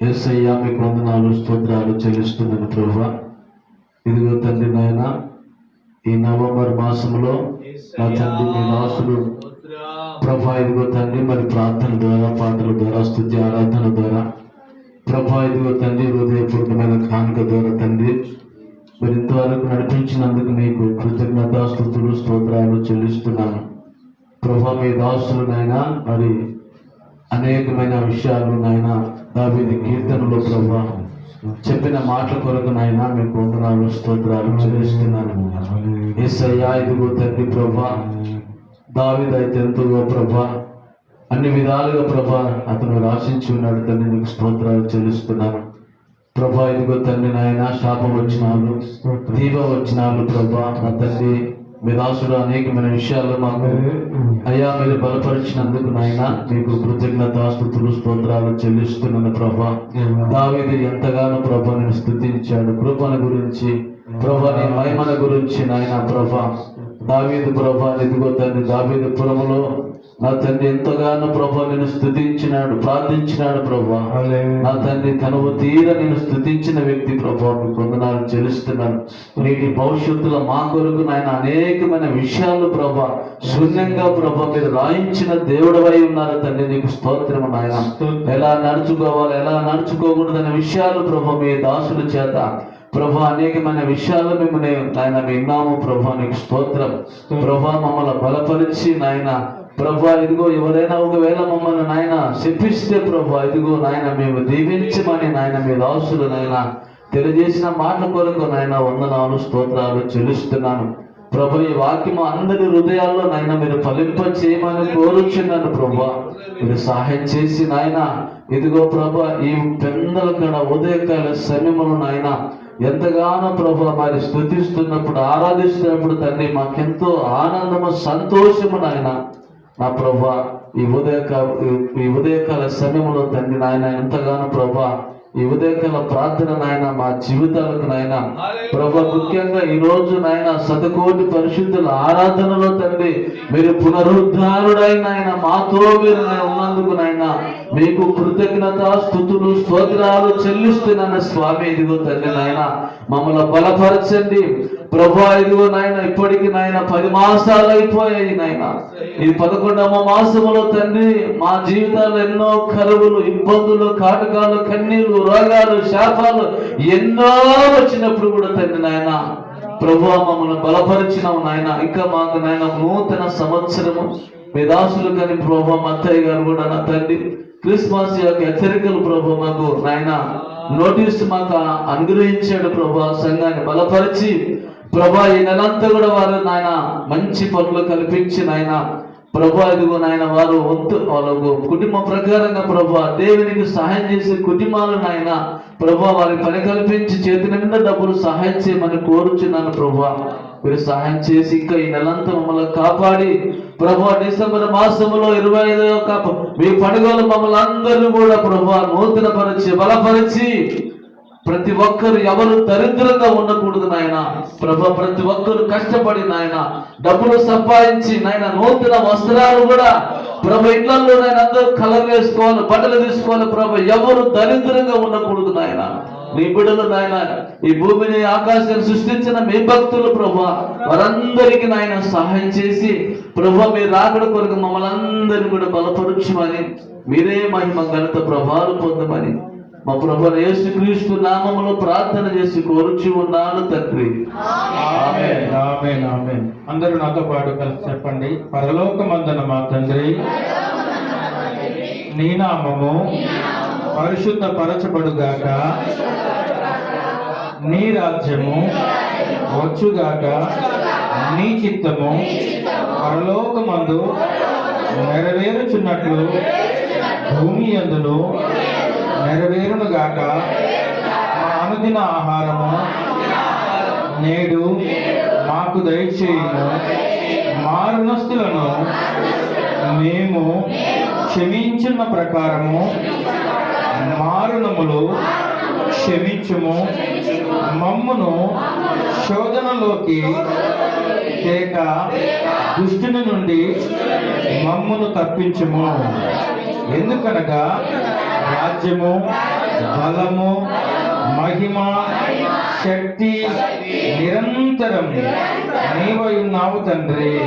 ఏసయ్యా మీకు వందనాలు స్తోత్రాలు చెల్లిస్తున్నాను ప్రభా. ఇదిగో తండ్రి నాయన ఈ నవంబర్ మాసంలో నా తండ్రి మీ దాసులు. ప్రభా ఇదిగో తండ్రి మరి ప్రార్థన ద్వారా పాటల ద్వారా స్థుతి ఆరాధన ద్వారా. ప్రభా ఇదిగో తండ్రి హృదయపూర్వకమైన కానుక ద్వారా తండ్రి. మరి ఇంతవరకు నడిపించినందుకు మీకు కృతజ్ఞత స్థుతులు స్తోత్రాలు చెల్లిస్తున్నాను. ప్రభా మీ దాసులు నాయన మరి అనేకమైన విషయాలు నాయన దావీది కీర్తనలో ప్రభా చెప్పిన మాటల కొరకు నాయన మీకు వందనాలు స్తోత్రాలు చెల్లిస్తున్నాను. ఏసయ్యా ఇదిగో తండ్రి ప్రభా దావీదు అయితే ఎంతో ప్రభా అన్ని విధాలుగా ప్రభా అతను రాశించి ఉన్నాడు తండ్రి నీకు స్తోత్రాలు చెల్లిస్తున్నాను. ప్రభా ఇదిగో తండ్రి నాయన శాపం వచ్చినాలు దీప వచ్చినాలు ప్రభా నా తండ్రి. మీ దాసుడు అనేకమైన విషయాలు మాకు అయ్యా మీరు బలపరిచినందుకు నాయన మీకు కృతజ్ఞత స్థుతులు స్తోత్రాలు చెల్లిస్తున్నాను ప్రభా. దావీదు ఎంతగానో ప్రభా నేను స్థుతించాడు. కృపణ గురించి ప్రభా నీ మహిమల గురించి నాయన ప్రభా. దావీదు ప్రభా ఇదిగో తండ్రి దావీదు పురములో నా తండ్రి ఎంతగానో ప్రభా నేను స్థుతించినాడు ప్రార్థించినాడు ప్రభా. నా తండ్రి తనువు తీర నేను స్థుతించిన వ్యక్తి ప్రభా మీకు వందనాలు చెల్లిస్తున్నాను. నీటి భవిష్యత్తులో మా కొరకు నాయన అనేకమైన విషయాలు ప్రభా శూన్యంగా ప్రభా మీరు రాయించిన దేవుడవై ఉన్నారు తండ్రి నీకు స్తోత్రము నాయన. ఎలా నడుచుకోవాలి ఎలా నడుచుకోకూడదనే విషయాలు ప్రభా మీ దాసుల చేత. ప్రభా అనేకమైన విషయాలు మిమ్మల్ని నాయన విన్నాము ప్రభా నీకు స్తోత్రం. ప్రభా మమ్మల్ని బలపరిచి నాయన ప్రభా ఇదిగో ఎవరైనా ఒకవేళ మమ్మల్ని నాయన శపిస్తే ప్రభా ఇదిగో నాయన మేము దీవించమని నాయన మీ దాసులు నాయన తెలియజేసిన మాటల కొరకు నాయన వందనాలు స్తోత్రాలు చెల్లిస్తున్నాను. ప్రభు ఈ వాక్యము అందరి హృదయాల్లో నాయన మీరు ఫలింప చేయమని కోరుచున్నాను ప్రభా. మీరు సహాయం చేసి నాయన ఇదిగో ప్రభా ఈ పెందల కడ ఉదయకాల సమయములు నాయన ఎంతగానో ప్రభు మరి స్థుతిస్తున్నప్పుడు ఆరాధిస్తున్నప్పుడు తండ్రి మాకెంతో ఆనందము సంతోషము నాయన. నా ప్రభా ఈ ఉదయకాల ఈ ఉదయకాల సమయంలో తండ్రి నాయన ఎంతగానో ప్రభా ఈ ఉదయకాల ప్రార్థన నాయన మా జీవితాలకు నాయన ప్రభా ముఖ్యంగా ఈ రోజు నాయన శతకోటి పరిశుద్ధుల ఆరాధనలో తండ్రి మీరు పునరుద్ధారుడైన ఆయన మాతో మీరు ఉన్నందుకు నాయన మీకు కృతజ్ఞత స్థుతులు స్తోత్రాలు చెల్లిస్తున్నాను స్వామి. ఇదిగో తండ్రి నాయన మమ్మల్ని బలపరచండి. ప్రభా ఇదిగో నాయన ఇప్పటికి నాయన పది మాసాలు అయిపోయాయి నాయన. ఇది పదకొండవ మాసములో తండ్రి మా జీవితాల్లో ఎన్నో కరువులు ఇబ్బందులు కాటకాలు కన్నీళ్ళు రోగాలు శాపాలు ఎన్నో వచ్చినప్పుడు కూడా తండ్రి నాయన ప్రభు మమ్మల్ని బలపరిచినావు నాయన. ఇంకా మాకు నాయన నూతన సంవత్సరము. మీ దాసులు కానీ ప్రభు అత్తయ్య గారు కూడా నా తండ్రి క్రిస్మస్ యొక్క హెచ్చరికలు ప్రభు మాకు నాయన నోటీస్ మాకు అనుగ్రహించాడు ప్రభు సంఘాన్ని బలపరిచి ప్రభా ఈ నెలంతా కూడా వారు నాయన మంచి పనులు కల్పించి నాయన ప్రభా ఇదిగో నాయన వారు వంతు వాళ్ళకు కుటుంబ ప్రకారంగా ప్రభా దేవునికి సహాయం చేసే కుటుంబాలు నాయన ప్రభా వారి పని కల్పించి చేతి నిండా డబ్బులు సహాయం చేయమని కోరుచున్నాను ప్రభా. మీరు సహాయం చేసి ఇంకా ఈ నెలంతా మమ్మల్ని కాపాడి ప్రభా డిసెంబర్ మాసంలో ఇరవై ఐదో మీ పండుగలు మమ్మల్ని అందరినీ కూడా ప్రభా నూతన పరిచి బలపరిచి ప్రతి ఒక్కరు ఎవరు దరిద్రంగా ఉండకూడదు నాయన. ప్రభ ప్రతి ఒక్కరు కష్టపడి నాయన. డబ్బులు సంపాదించి నాయన నూతన వస్త్రాలు కూడా ప్రభ ఇళ్ళలో నాయన అందరూ కలర్ వేసుకోవాలి బట్టలు తీసుకోవాలి. ప్రభ ఎవరు దరిద్రంగా ఉండకూడదు నాయన. నీ బిడ్డలు నాయన ఈ భూమిని ఆకాశాన్ని సృష్టించిన మీ భక్తులు ప్రభా వారందరికీ నాయన సహాయం చేసి ప్రభ మీ రాకడ కొరకు మమ్మల్ని అందరినీ కూడా బలపరచమని మీరే మహిమ ఘనత ప్రభావాలు పొందమని మా ప్రభు యేసుక్రీస్తు నామములో ప్రార్థన చేసి కోరుచి ఉన్నాను తండ్రి. అందరూ నాతో పాటు కలిసి చెప్పండి. పరలోకమందున మా తండ్రి? నీ నామము పరిశుద్ధ పరచబడుగాక నీ రాజ్యము వచ్చుగాక. నీ చిత్తము పరలోకమందు నెరవేరుచున్నట్లు. భూమి అందును నెరవేరునుగాక. మా అనుదిన ఆహారము నేడు మాకు దయచేయము. మా రుణస్థులను మేము క్షమించిన ప్రకారము మారుణములు క్షమించుము. మమ్మును శోధనలోకి తేక దుష్టుని నుండి మమ్మును తప్పించుము. ఎందుకనగా రాజ్యము బలము మహిమ శక్తి నిరంతరం నీవై ఉన్నావు తండ్రి.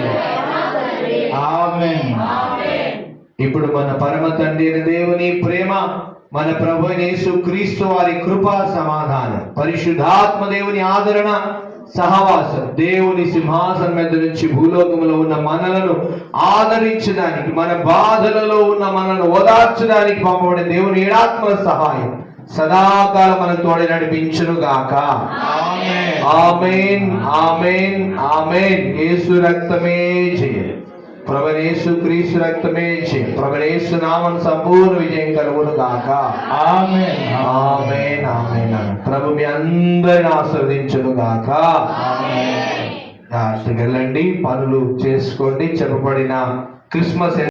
ఆమెన్. ఇప్పుడు మన పరమ తండ్రి దేవుని ప్రేమ మన ప్రభు యేసు క్రీస్తు వారి కృపా సమాధానం. పరిశుద్ధాత్మ దేవుని ఆదరణ సహవాసం దేవుని సింహాసనం మీద నుంచి భూలోకములో ఉన్న మనలను ఆదరించడానికి మన బాధలలో ఉన్న మనలను ఓదార్చడానికి పంపబడిన దేవుని ఏడాత్మల సహాయం సదాకాలం మన తోడి నడిపించును గాక. Amen. Amen amen amen. Yesu రక్తమే జయ ప్రభనేసు క్రీస్తు రక్తమే జయ ప్రభనేసు నామం సంపూర్ణ విజయం కలుగును గాక ఆమెన్ ఆమెన్ ఆమెన్. ప్రభు మీ అందరిని ఆస్వాదించును గాక వెళ్ళండి పనులు చేసుకోండి చెప్పబడిన క్రిస్మస్